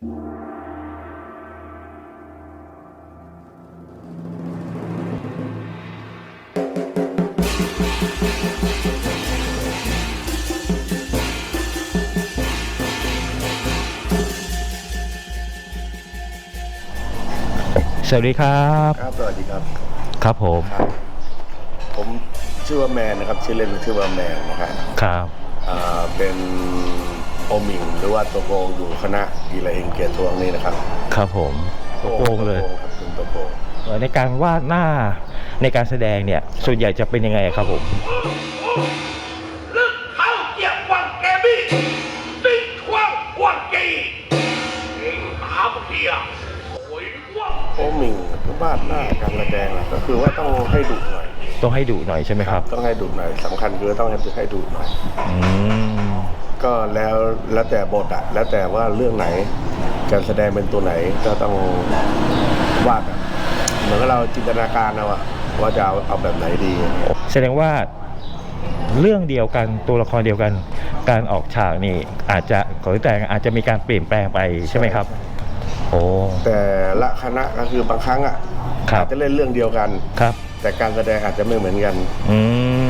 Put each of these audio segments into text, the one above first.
สวัสดีครับ ครับสวัสดีครับครับผมครับผมชื่อว่าแมนนะครับชื่อเล่นชื่อว่าแมนนะครับครับอ่าเป็น โอมิงหรือว่าตัวโกงอยู่คณะกีฬาเองเกียรติทวงนี่นะครับครับผมตัวโกงเลยครับเป็นตัวโกงเอ่ในการวาดหน้าในการแสดงเนี่ย ส่วนใหญ่จะเป็นยังไงครับผมโอ้บ้างวักาเวางนหน้าการแสดงก็คือว่าต้องให้ดุหน่อยต้องให้ดุหน่อยใช่ไหมครับ ต้องให้ดุหน่อยสำคัญคือต้องให้ดุหน่อย อื ก็แล้วแล้วแต่บทอะแล้วแต่ว่าเรื่องไหนการแสดงเป็นตัวไหนก็ต้องวาดอะเหมือนกับเราจินตนาการเอาอะว่าจะเอาเอาแบบไหนดี แสดงว่าเรื่องเดียวกันตัวละครเดียวกัน การออกฉากนี่อาจจะขอแต่อาจจะมีการเปลี่ยนแปลงไปใช่ไหมครับ โอ้แต่ละคณะก็คือบางครั้งอะครับอาจจะเล่นเรื่องเดียวกัน ครับ แต่การแสดงอาจจะไม่เหมือนกัน อืม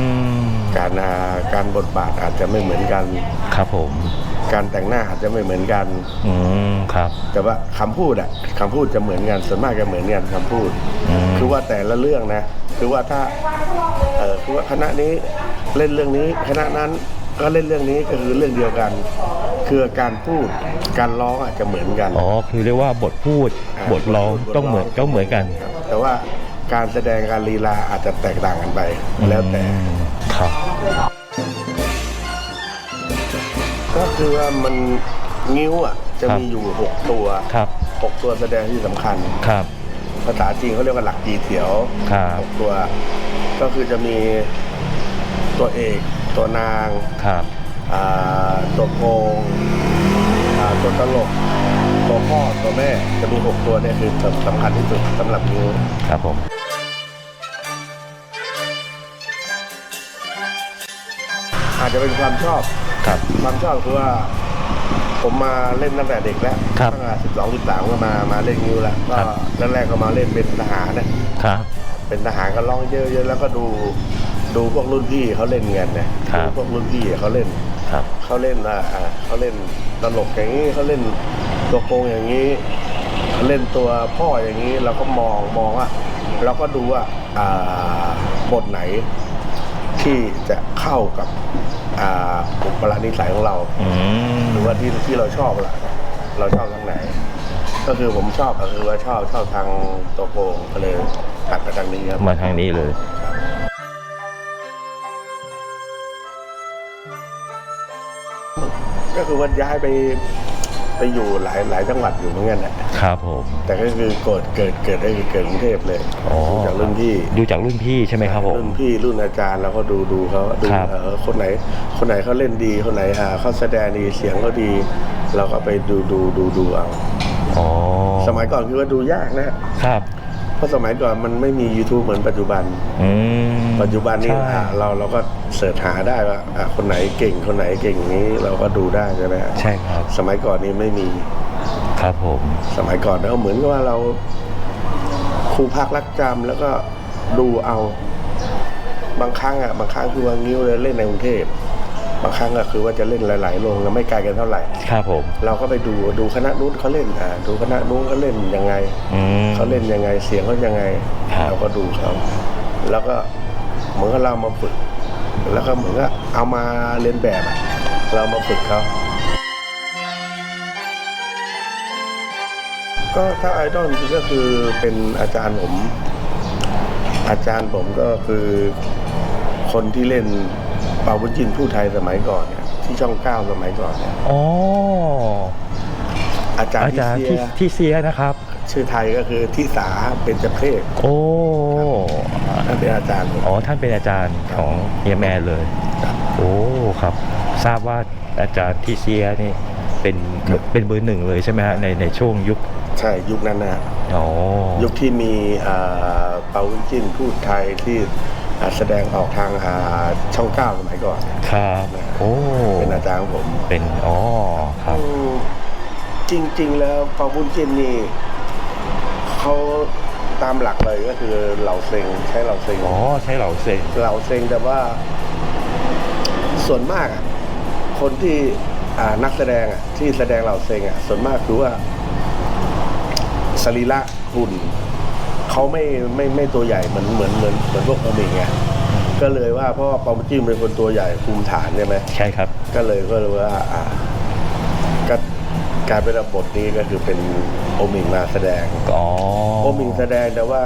การอ่าการบทบาทอาจจะไม่เหมือนกัน ครับผม การแต่งหน้าอาจจะไม่เหมือนกัน อืมครับ แต่ว่าคำพูดอะคำพูดจะเหมือนกันส่วนมากจะเหมือนกันคำพูดอืมคือว่าแต่ละเรื่องนะ คือว่าถ้าเออคือว่าคณะนี้เล่นเรื่องนี้คณะนั้นก็เล่นเรื่องนี้ก็คือเรื่องเดียวกันคือการพูดการร้องอาจจะเหมือนกันอ๋อคือเรียกว่าบทพูดาบทร้องต้องเหมือนก็เหมือนกันครับแต่ว่าการแสดงการลีลาอาจจะแตกต่างกันไป แล้วแต่อืม ครับ ก็คือว่ามันงิ้วอะจะครับ มีอยู่ 6 ตัว ครับ6 ตัวแสดงที่สำคัญ ครับภาษาจีนเขาเรียกว่าหลักจีเถียวครับหกตัว ก็คือจะมีตัวเอก ตัวนางครับอ่าตัวโกงอ่าตัวตลก ตัวพ่อ ตัวแม่ จะมี 6 ตัวเนี่ยคือสำคัญที่สุดสำหรับนิ้ว ครับผม อาจจะเป็นความชอบครับ ความชอบคือว่า ผมมาเล่นตั้งแต่เด็กแล้วครับตั้งแต่สิบสองสิบสามก็มามาเล่นนิ้วแล้วก็ครับ แรกๆก็มาเล่นเป็นทหารเนี่ยครับ เป็นทหารก็ร้องเยอะๆแล้วก็ดูดูพวกรุ่นพี่เขาเล่นกันเนี่ยครับ ดูพวกรุ่นพี่เขาเล่น ครับ เขาเล่นอ่าอ่าเขาเล่นตลกอย่างนี้เขาเล่นตัวโกงอย่างนี้เขาเล่นตัวพ่ออย่างนี้เราก็มองมองว่าเราก็ดูว่าอ่าบทไหนที่จะเข้ากับ อ่าบุคลานิสัยของเรา อืมหรือว่าที่ที่เราชอบล่ะ เราชอบทางไหน ก็คือผมชอบก็คือว่าชอบชอบทางตัวโกงก็เลยตัดไปทางนี้ครับ มาทางนี้เลย ก็คือว่าย้ายไป ไปอยู่หลายหลายจังหวัดอยู่เหมือนกันแหละครับผมแต่ก็คือเกิดเกิดเกิดได้เกิดกรุงเทพเลยอ๋อดูจากรุ่นพี่ดูจากรุ่นพี่ใช่ไหมครับผมรุ่นพี่รุ่นอาจารย์เราก็ดูดูเขาดูครับเออคนไหนคนไหนเขาเล่นดีคนไหนอ่าเขาแสดงดีเสียงเขาดี เราก็ไปดูดูดูดูเอาอ๋อสมัยก่อนคือว่าดูยากนะครับเพ ราะสมัยก่อนมันไม่มี YouTube เหมือนปัจจุบัน อืมปัจจุบันนี้ใช่อะเราเราก็เสิร์ชหาได้ว่าอะคนไหนเก่งคนไหนเก่งนี้เราก็ดูได้ใช่ไหมฮะใช่ครับสมัยก่อนนี้ไม่มีครับผม สมัยก่อนเราเหมือนกับว่าเราครูพักรักจำแล้วก็ดูเอา บางครั้งอะบางครั้งคือว่างิ้วเลยเล่นในกรุงเทพ บางครั้งก็คือว่าจะเล่นหลายๆโรงแล้วไม่ไกลกันเท่าไหร่ ครับผม เราก็ไปดูดูคณะนู้นเขาเล่นอ่าดูคณะนู้นเขาเล่นยังไงอืม เขาเล่นยังไงเสียงเขายังไง ครับ เราก็ดูเขาแล้วก็เหมือนกับเรามาฝึก แล้วก็เหมือนกับเอามาเรียนแบบอะเรามาฝึกเขาก็ถ้าไอดอลจริงๆก็คือเป็นอาจารย์ผม อาจารย์ผมก็คือคนที่เล่นเป่าบุญจินผู้ไทยสมัยก่อนเนี่ยที่ช่องเก้าสมัยก่อนเนี่ยอ๋ออาจารย์อาที่จารย์เสีที่ยที่เสียนะครับ ชื่อไทยก็คือทิสาเป็นจเพศโอ้ท่านเป็นอาจารย์ผมอ๋อท่านเป็นอาจารย์ของเฮียแมนเลย ครับ โอ้ครับ ทราบว่าอาจารย์ที่เสียนี่เป็นเป็นเบอร์หนึ่งเลยใช่ไหมฮะในในช่วงยุคใช่ยุคนั้นนะอ๋อยุคที่มีอ่าเปาวินจินพูดไทยที่อ่า แสดงออกทางอ่าช่องเก้าสมัยก่อนครับโอ้เป็นอาจารย์ของผมเป็นอ๋อครับอืมจริง ๆ แล้วเปาบุญจินนี่เขาตามหลักเลยก็คือเหล่าเซงใช้เหล่าเซงอ๋อใช้เหล่าเซงเหล่าเซงแต่ว่า ส่วนมากอะคนที่อ่านักแสดงอะที่แสดงเหล่าเซงอะส่วนมากคือว่าสรีระหุ่น เขาไม่ไม่ไม่ตัวใหญ่เหมือนเหมือนเหมือนเหมือนพวกโอเมงไงก็เลยว่าเพราะว่าเปาบุญจินเป็นคนตัวใหญ่คุมฐานใช่ไหมใช่ครับ ก็เลยก็เลยว่าอ่าก็กลายเป็นว่าบทนี้ก็คือเป็นโอมิงมาแสดงอ๋อโอมิงแสดงแต่ว่า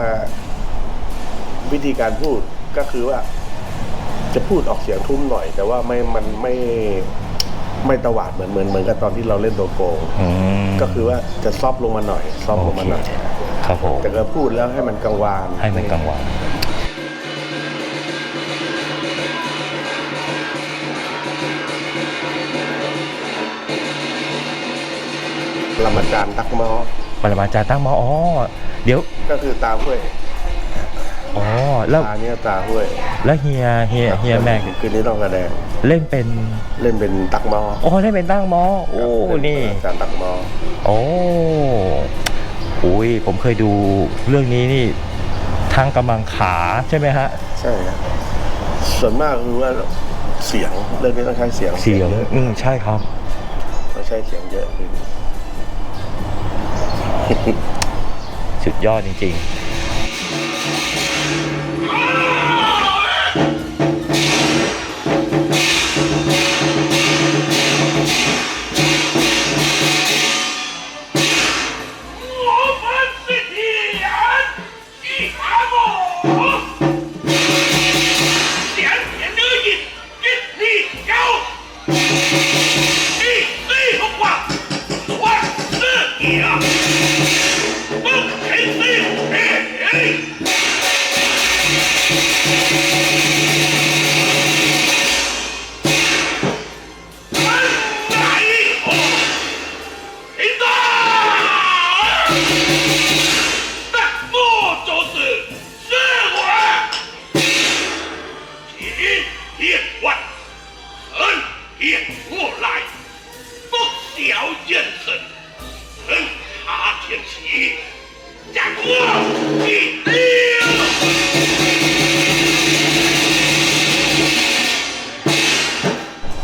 วิธีการพูดก็คือว่า จะพูดออกเสียงทุ้มหน่อย แต่ว่าไม่มันไม่ไม่ตวาดเหมือนเหมือนเหมือนกับตอนที่เราเล่นตัวโกงอืมก็คือว่าจะซอฟต์ลงมาหน่อยซอฟต์ลงมาหน่อย ครับผม แต่ก็พูดแล้วให้มันกังวานให้มันกังวานลำอาจารย์ตักหมอปรมาจารย์ตั้งหมออ๋อเดี๋ยวก็คือตาห้วยอ๋อแล้วตาเนี่ยตาห้วยแล้วเฮียเฮียเฮียแม็กคืนนี้ต้องแสดงเล่นเป็นเล่นเป็นตักหมออ๋อเล่นเป็นตั้งหมอโอ้นี่อาจารย์ตักหมอโอ้โอ้ยผมเคยดูเรื่องนี้นี่ทางกำลังขาใช่ไหมฮะ ใช่ครับส่วนมากคือว่าเสียงเรื่องนี้ต้องใช้เสียงเสียงเยอะอืมใช่ครับต้องใช้เสียงเยอะคือสุดยอดจริง我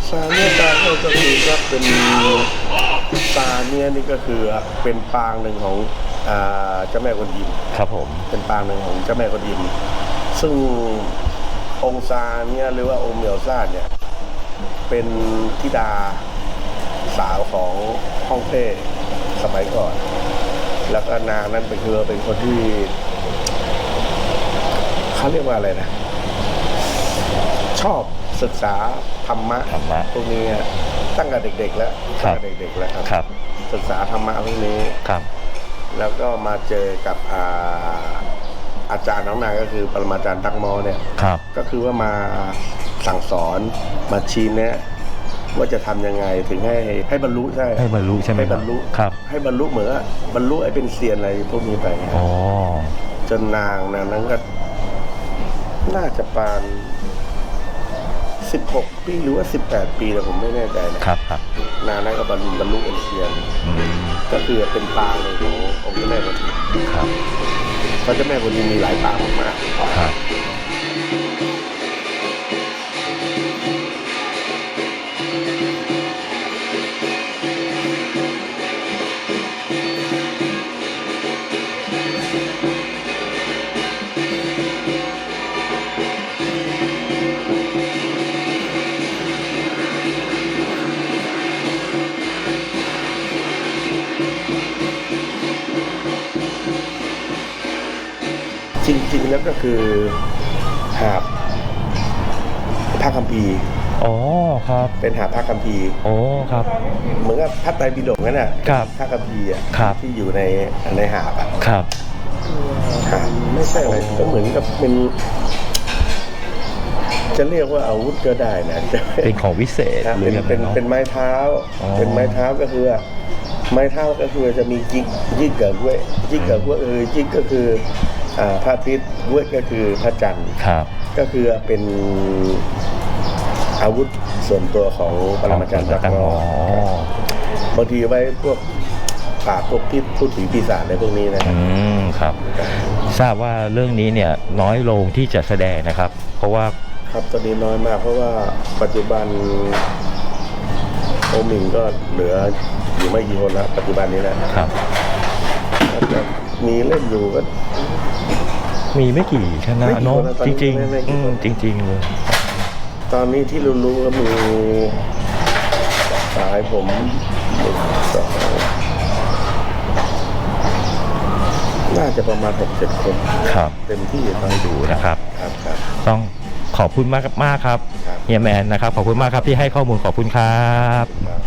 ซาเนี่ยตาเท่าก็คือก็เป็นตาเนี่ยนี่ก็คือเป็นปางหนึ่งของอ่าเจ้าแม่กวนอิมๆครับผม เป็นปางหนึ่งของเจ้าแม่กวนอิมซึ่งองค์ซาเนี่ยหรือว่าองค์เหมียวซ่าเนี่ยเป็นธิดาสาวของฮ่องเต้สมัยก่อน แล้วก็นางนั้นเป็นคือเป็นคนที่เขาเรียกว่าอะไรนะ ชอบศึกษาธรรมะธรรมะพวกนี้ตั้งแต่เด็ก ๆ แล้วครัตั้งบแต่เด็กๆแล้วครับครับ ศึกษาธรรมะพวกนี้ครับ แล้วก็มาเจอกับอาอาจารย์น้องนางก็คือปรมาจารย์ตักมอเนี่ย ครับ ก็คือว่ามาสั่งสอนมาชี้แนะ ว่าจะทำยังไงถึงให้ให้บรรลุใช่ให้บรรลุใช่ไหมให้บรรลุครับให้บรรลุเหมือนว่าบรรลุไอ้เป็นเซียนอะไรพวกนี้ไปอ๋อจนนางนางนั้นก็น่าจะปานสิบหกปีหรือว่าสิบแปดปีแต่ผมไม่แน่ใจนะครับครับนางนั้นก็บรรลุบรรลุเป็นเซียนอืมก็คือเป็นปางเลยขององค์เจ้าแม่กวนอิมครับเพราะเจ้าแม่กวนอิมมีหลายปางมากครับ จริงๆแล้วก็คือหาบพระคัมภีร์อ๋อครับเป็นหาบพระคัมภีร์โอ้ครับ เหมือนกับพระไตรปิฎกนั่นแหละครับพระคัมภีร์อะครับที่อยู่ในในหาบอะครับหาบไม่ใช่อะไรก็เหมือนกับเป็นจะเรียกว่าอาวุธก็ได้นะจะเป็นของวิเศษครับหรืเป็อนยังไงเป็นเนาะเป็นไม้เท้าอ๋อเป็นไม้เท้าก็คือว่า ไม้เท้าก็คือจะมีจิกจิกเกิดเว้ยจิกเกิดเว้ยเออจิกก็คืออ่าพระอาทิตย์เว้ยก็คือพระจันทร์ครับก็คือเป็นอาวุธส่วนตัวของปรมาจารย์จักรอ๋มอบางทีไว้พวกปราบพวกที่พูดผีปีศาจในพวกนี้นะคอืรับมครับ ทราบว่าเรื่องนี้เนี่ยน้อยลงที่จะแสดงนะครับ เพราะว่าครับตอนนี้น้อยมาก เพราะว่าปัจจุบันโอมิงก็เหลือ อยู่ไม่กี่คนแล้วปัจจุบันนี้นะครับแล้วก็มีเล่นอยู่ก็ มีไม่กี่คณะไม่กี่เนาะคนนะตอนจนี้ริงไม่ไม่ๆกี่อืคมนจริงๆเลยตอนนี้ที่รู้ๆก็มีสายผมหนึ่งสองน่าจะประมาณหกเจ็ดคนครับ เต็มที่ตอนให้นี้ดูนะครับ ครับครับ ต้องขอบคุณมากมากๆครับครับ เฮียแมนนะครับ ขอบคุณมากครับที่ให้ข้อมูลขอบคุณครับ ครับ